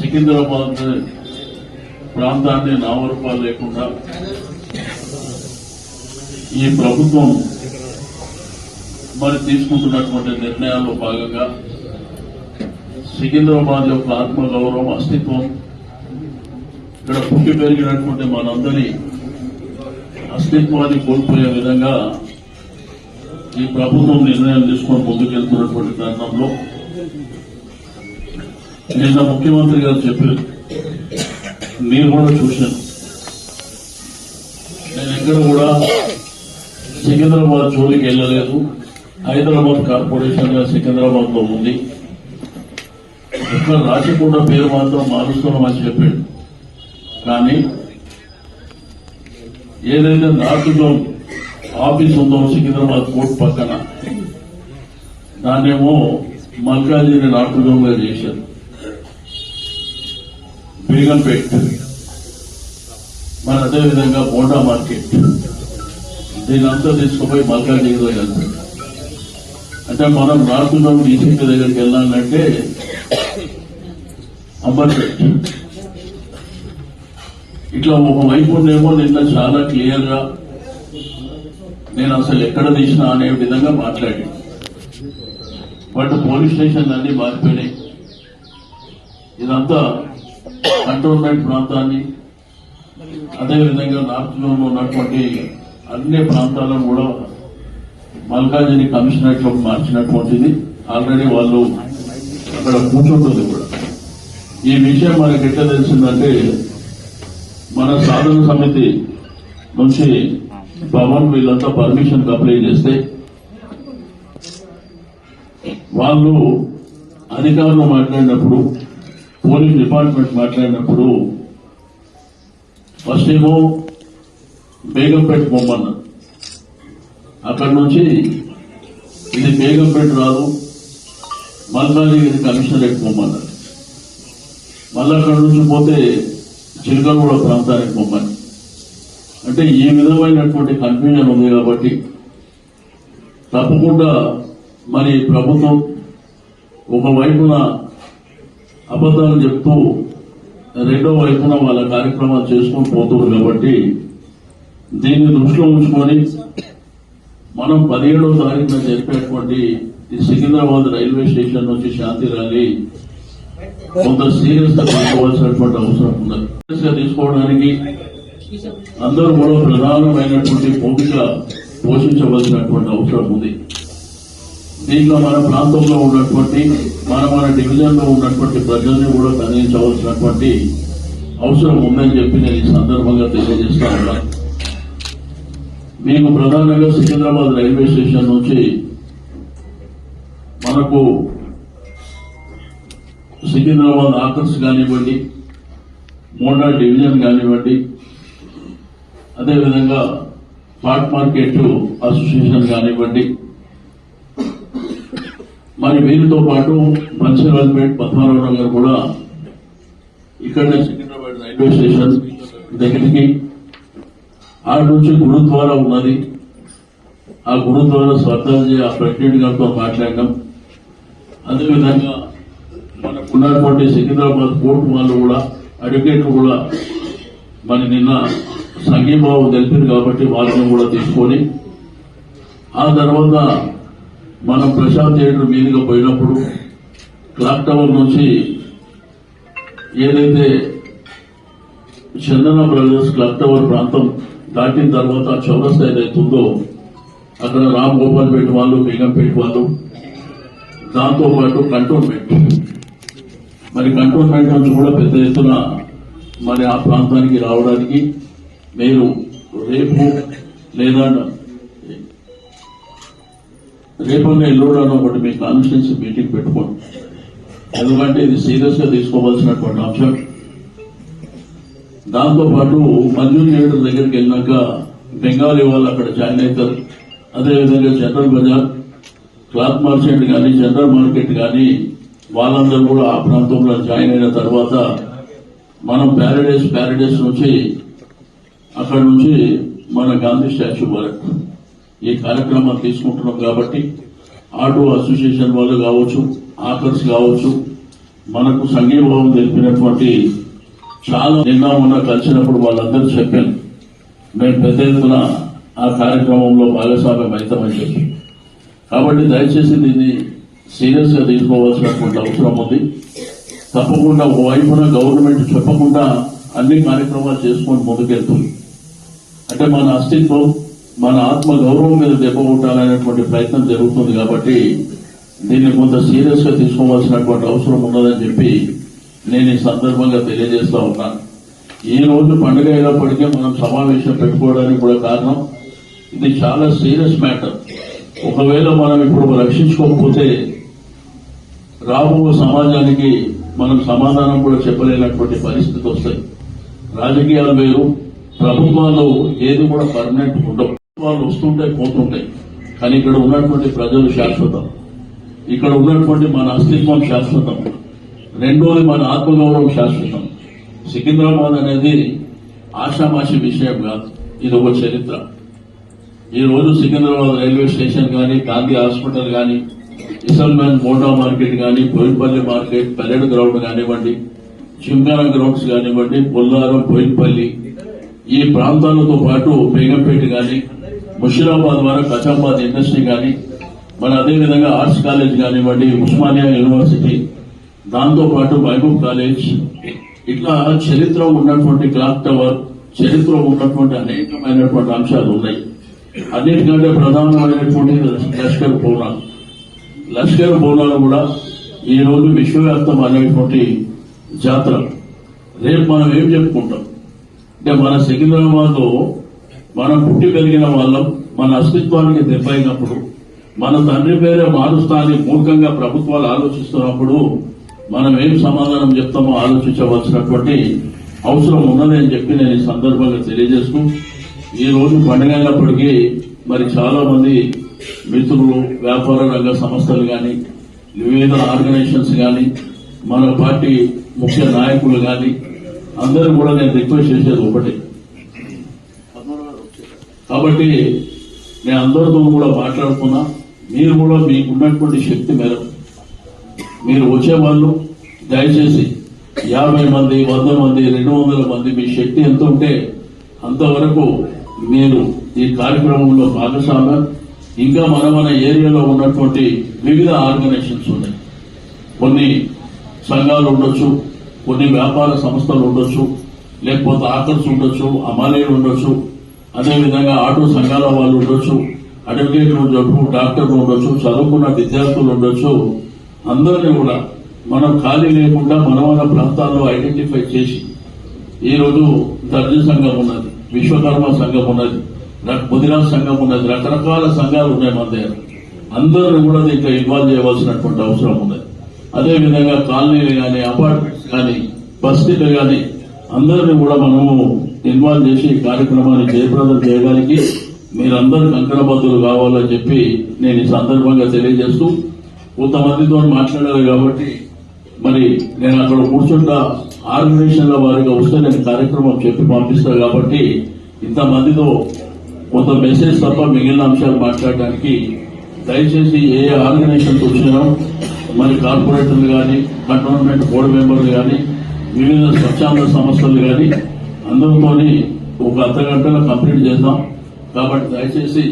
సికింద్రాబాద్ ప్రాంతాన్ని నామరూపాలు లేకుండా ఈ ప్రభుత్వం మరి తీసుకుంటున్నటువంటి నిర్ణయాల్లో భాగంగా సికింద్రాబాద్ యొక్క ఆత్మగౌరవం అస్తిత్వం ఇక్కడ పుట్టి పెరిగినటువంటి మనందరి అస్తిత్వాన్ని కోల్పోయే విధంగా ఈ ప్రభుత్వం నిర్ణయం తీసుకొని ముందుకెళ్తున్నటువంటి తరుణంలో నిన్న ముఖ్యమంత్రి గారు చెప్పారు. మీరు కూడా చూశాను నేను ఎక్కడ కూడా సికింద్రాబాద్ జోలికి వెళ్ళలేదు. హైదరాబాద్ కార్పొరేషన్గా సికింద్రాబాద్లో ఉంది. ఇక్కడ రాచకొండ పేరు మాత్రం మారుస్తున్నామని చెప్పాడు కానీ ఏదైతే నార్త్ జోన్ ఆఫీస్ ఉందో సికింద్రాబాద్ కోర్టు పక్కన దాన్నేమో మల్కాజిని నార్త్ జోన్గా చేశారు. బేగంపేట్ మరి అదేవిధంగా బోండా మార్కెట్. దీనంతా తీసుకుపోయి మల్కాజిగిరిలో వెళ్తారు అంటే మనం నార్త్ డీసీపీ దగ్గరికి వెళ్ళాలంటే అంబర్పేట్ ఇట్లా ఒక వైపు ఉండేమో నిన్న చాలా క్లియర్గా నేను అసలు ఎక్కడ తీసినా అనే విధంగా మాట్లాడి. బట్ పోలీస్ స్టేషన్ అన్ని మారిపోయినాయి. ఇదంతా కంటోన్మెంట్ ప్రాంతాన్ని అదేవిధంగా నార్త్ జోన్ ఉన్నటువంటి అన్ని ప్రాంతాలను కూడా మల్కాజిని కమిషనరేట్లో మార్చినటువంటిది. ఆల్రెడీ వాళ్ళు అక్కడ కూర్చుంటుంది కూడా. ఈ విషయం మనకి ఎట్లా తెలిసిందంటే మన సాధన సమితి నుంచి పవన్ వీళ్ళంతా పర్మిషన్ అప్లై చేస్తే వాళ్ళు అధికారులు మాట్లాడినప్పుడు పోలీస్ డిపార్ట్మెంట్ మాట్లాడినప్పుడు ఫస్ట్ ఏమో బేగంపేట పొమ్మన్నారు అక్కడి నుంచి ఇది బేగంపేట రాదు మల్కాజిగిరి కమిషనరేట్ పొమ్మన్నారు మళ్ళీ అక్కడి నుంచి పోతే చిలకలగూడ ప్రాంతానికి బొమ్మని అంటే ఈ విధమైనటువంటి కన్ఫ్యూజన్ ఉంది కాబట్టి తప్పకుండా మరి ప్రభుత్వం ఒకవైపున అబద్ధాలు చెప్తూ రెండో వైపున వాళ్ళ కార్యక్రమాలు చేసుకొని పోతున్నారు కాబట్టి దీన్ని దృష్టిలో ఉంచుకొని మనం పదిహేడవ తారీఖున జరిపేటువంటి ఈ సికింద్రాబాద్ రైల్వే స్టేషన్ నుంచి శాంతి ర్యాలీ కొంత సీరియస్గా తీసుకోవాల్సినటువంటి అవసరం ఉంది. సీరియస్గా తీసుకోవడానికి అందరూ కూడా ప్రధానమైనటువంటి భూమిక పోషించవలసినటువంటి అవసరం ఉంది. దీంట్లో మన ప్రాంతంలో ఉన్నటువంటి మన మన డివిజన్లో ఉన్నటువంటి ప్రజల్ని కూడా కదిలించవలసినటువంటి అవసరం ఉందని చెప్పి నేను ఈ సందర్భంగా తెలియజేస్తా ఉన్నాను మీకు ప్రధానంగా సికింద్రాబాద్ రైల్వే స్టేషన్ నుంచి మనకు సికింద్రాబాద్ ఆకర్స్ కానివ్వండి మోడా డివిజన్ కానివ్వండి అదేవిధంగా పాట్ మార్కెట్ అసోసియేషన్ కానివ్వండి మరి వీరితో పాటు పంచరాజ్పేట్ పద్మారావు నగర్ కూడా ఇక్కడనే సికింద్రాబాద్ రైల్వే స్టేషన్ దగ్గరికి ఆ నుంచి గురుద్వారా ఉన్నది. ఆ గురుద్వారా స్వర్ణాజీ ఆ ప్రెసిడెంట్ గారితో మాట్లాడడం. అదేవిధంగా మన ఉన్నటువంటి సికింద్రాబాద్ కోర్టు వాళ్ళు కూడా అడ్వకేట్లు కూడా మరి నిన్న సంఘీభావం తెలిపారు కాబట్టి వాళ్ళని కూడా తీసుకొని ఆ తర్వాత మనం ప్రశాంత్ థియేటర్ మీదుగా పోయినప్పుడు క్లాక్ టవర్ నుంచి ఏదైతే చందన బ్రదర్స్ క్లాక్ టవర్ ప్రాంతం దాటిన తర్వాత ఆ చౌరస్తా ఏదైతే అక్కడ రామ్ గోపాల్ గోపాల్పేట వాళ్ళు బేగంపేట వాళ్ళు దాంతో పాటు కంటోన్మెంట్. మరి కంటోన్మెంట్ నుంచి కూడా పెద్ద ఎత్తున మరి ఆ ప్రాంతానికి రావడానికి మీరు రేపు లేదా రేపన్న ఎల్లుండను ఒకటి మీ కాన్స్టిట్యూన్సీ మీటింగ్ పెట్టుకోండి ఎందుకంటే ఇది సీరియస్గా తీసుకోవాల్సినటువంటి అంశం. దాంతో పాటు మంజూరు దగ్గరికి వెళ్ళినాక బెంగాలీ వాళ్ళు అక్కడ జాయిన్ అవుతారు. అదేవిధంగా జనరల్ బజార్ క్లాత్ మార్కెట్ కానీ జనరల్ మార్కెట్ కానీ వాళ్ళందరూ కూడా ఆ ప్రాంతంలో జాయిన్ అయిన తర్వాత మనం ప్యారడైస్ ప్యారడైస్ నుంచి అక్కడ నుంచి మన గాంధీ స్టాచ్యూ వరకు. ఈ కార్యక్రమాలు తీసుకుంటున్నాం కాబట్టి ఆటో అసోసియేషన్ వాళ్ళు కావచ్చు ఆకర్స్ కావచ్చు మనకు సంఘీభావం తెలిపినటువంటి చాలా నిన్న ఉన్న కలిసినప్పుడు వాళ్ళందరూ చెప్పాను మేము పెద్ద ఎత్తున ఆ కార్యక్రమంలో భాగస్వామ్యం అవుతామని చెప్పి. కాబట్టి దయచేసి దీన్ని సీరియస్గా తీసుకోవాల్సినటువంటి అవసరం ఉంది. తప్పకుండా ఒకవైపున గవర్నమెంట్ చెప్పకుండా అన్ని కార్యక్రమాలు చేసుకొని ముందుకెళ్తుంది. అంటే మన అస్తిత్వం మన ఆత్మ గౌరవం మీద దెబ్బ ఉండాలనేటువంటి ప్రయత్నం జరుగుతుంది కాబట్టి దీన్ని కొంత సీరియస్గా తీసుకోవాల్సినటువంటి అవసరం ఉన్నదని చెప్పి నేను ఈ సందర్భంగా తెలియజేస్తా ఉన్నాను. ఈ రోజు పండుగ అయినప్పటికీ మనం సమావేశం పెట్టుకోవడానికి కూడా కారణం ఇది చాలా సీరియస్ మ్యాటర్. ఒకవేళ మనం ఇప్పుడు రక్షించుకోకపోతే రాబో సమాజానికి మనం సమాధానం కూడా చెప్పలేనటువంటి పరిస్థితి వస్తాయి. రాజకీయాలు వేరు ప్రభుత్వాలు ఏది కూడా పర్మనెంట్ ఉండవు. వాళ్ళు వస్తుంటాయి పోతుంటాయి. కానీ ఇక్కడ ఉన్నటువంటి ప్రజలు శాశ్వతం. ఇక్కడ ఉన్నటువంటి మన అస్తిత్వం శాశ్వతం. రెండోది మన ఆత్మగౌరవం శాశ్వతం. సికింద్రాబాద్ అనేది ఆషామాషి విషయం కాదు. ఇది ఒక చరిత్ర. ఈ రోజు సికింద్రాబాద్ రైల్వే స్టేషన్ కానీ గాంధీ హాస్పిటల్ కానీ ఇసల్మెన్ మోటా మార్కెట్ కానీ బోయినపల్లి మార్కెట్ పరేడ్ గ్రౌండ్ కానివ్వండి చింగాన గ్రౌండ్స్ కానివ్వండి పొల్లారం బోయినపల్లి ఈ ప్రాంతాలతో పాటు బేగంపేట కానీ ముషిరాబాద్ ద్వారా కచాబాద్ ఇండస్ట్రీ కానీ మన అదేవిధంగా ఆర్ట్స్ కాలేజ్ కానివ్వండి ఉస్మానియా యూనివర్సిటీ దాంతోపాటు మహబూబ్ కాలేజ్ ఇట్లా చరిత్ర ఉన్నటువంటి క్లాక్ టవర్ చరిత్ర ఉన్నటువంటి అనేకమైనటువంటి అంశాలు ఉన్నాయి. అన్నిటికంటే ప్రధానమైనటువంటి లష్కర్ బోనాలు లష్కర్ బోనాలు కూడా ఈ రోజు విశ్వవ్యాప్తం అనేటువంటి జాతర. రేపు మనం ఏం చెప్పుకుంటాం? అంటే మన సికింద్రాబాద్లో మనం పుట్టి పెరిగిన వాళ్ళం మన అస్తిత్వానికి దెబ్బైనప్పుడు మన తండ్రి పేరే మారుస్తా అని మూర్ఖంగా ప్రభుత్వాలు ఆలోచిస్తున్నప్పుడు మనం ఏం సమాధానం చెప్తామో ఆలోచించవలసినటువంటి అవసరం ఉన్నది అని చెప్పి నేను ఈ సందర్భంగా తెలియజేస్తూ ఈ రోజు పండుగ అయినప్పటికీ మరి చాలా మంది మిత్రులు వ్యాపార రంగ సంస్థలు కానీ వివిధ ఆర్గనైజేషన్స్ కానీ మన పార్టీ ముఖ్య నాయకులు కానీ అందరూ కూడా నేను రిక్వెస్ట్ చేసేది ఒకటే. కాబట్టి నేను అందరితో కూడా మాట్లాడుకున్నా మీరు కూడా మీకు ఉన్నటువంటి శక్తి మేరకు మీరు వచ్చేవాళ్ళు. దయచేసి యాభై మంది వంద మంది రెండు వందల మంది మీ శక్తి ఎంత ఉంటే అంతవరకు మీరు ఈ కార్యక్రమంలో భాగస్వామ్యం ఇంకా మన మన ఏరియాలో ఉన్నటువంటి వివిధ ఆర్గనైజేషన్స్ ఉన్నాయి. కొన్ని సంఘాలు ఉండొచ్చు కొన్ని వ్యాపార సంస్థలు ఉండొచ్చు లేకపోతే ఆకర్స్ ఉండొచ్చు అమాలీలు ఉండొచ్చు అదేవిధంగా ఆటో సంఘాల వాళ్ళు ఉండొచ్చు అడ్వకేట్లు ఉండొచ్చు డాక్టర్లు ఉండొచ్చు చదువుకున్న విద్యార్థులు ఉండొచ్చు. అందరినీ కూడా మనం ఖాళీ లేకుండా మన మన ప్రాంతాల్లో ఐడెంటిఫై చేసి ఈరోజు రోజు దర్జీ సంఘం ఉన్నది విశ్వకర్మ సంఘం ఉన్నది రక్- ముదిరాజ్ సంఘం ఉన్నది రకరకాల సంఘాలు ఉన్నాయి మన దగ్గర. అందరిని కూడా దీంట్లో ఇన్వాల్వ్ చేయవలసినటువంటి అవసరం ఉన్నది. అదేవిధంగా కాలనీలు కానీ అపార్ట్మెంట్స్ కానీ బస్తీలు కానీ అందరిని కూడా మనము నిర్మాణం చేసి ఈ కార్యక్రమాన్ని జయప్రదం చేయడానికి మీరందరూ కంకణబద్ధులు కావాలని చెప్పి నేను ఈ సందర్భంగా తెలియజేస్తూ కొంతమందితో మాట్లాడాలి కాబట్టి మరి నేను అక్కడ కూర్చుంటా ఆర్గనైజేషన్ల వారిగా వస్తే నేను కార్యక్రమం చెప్పి పంపిస్తా కాబట్టి ఇంతమందితో కొంత మెసేజ్ తప్ప మిగిలిన అంశాలు మాట్లాడడానికి దయచేసి ఏ ఆర్గనైజేషన్స్ వచ్చినా మరి కార్పొరేటర్లు కానీ కంటోన్మెంట్ బోర్డు మెంబర్లు కానీ వివిధ స్వచ్ఛంద సంస్థలు కానీ అందరితోని ఒక అర్ధ గంటలో కంప్లీట్ చేద్దాం. కాబట్టి దయచేసి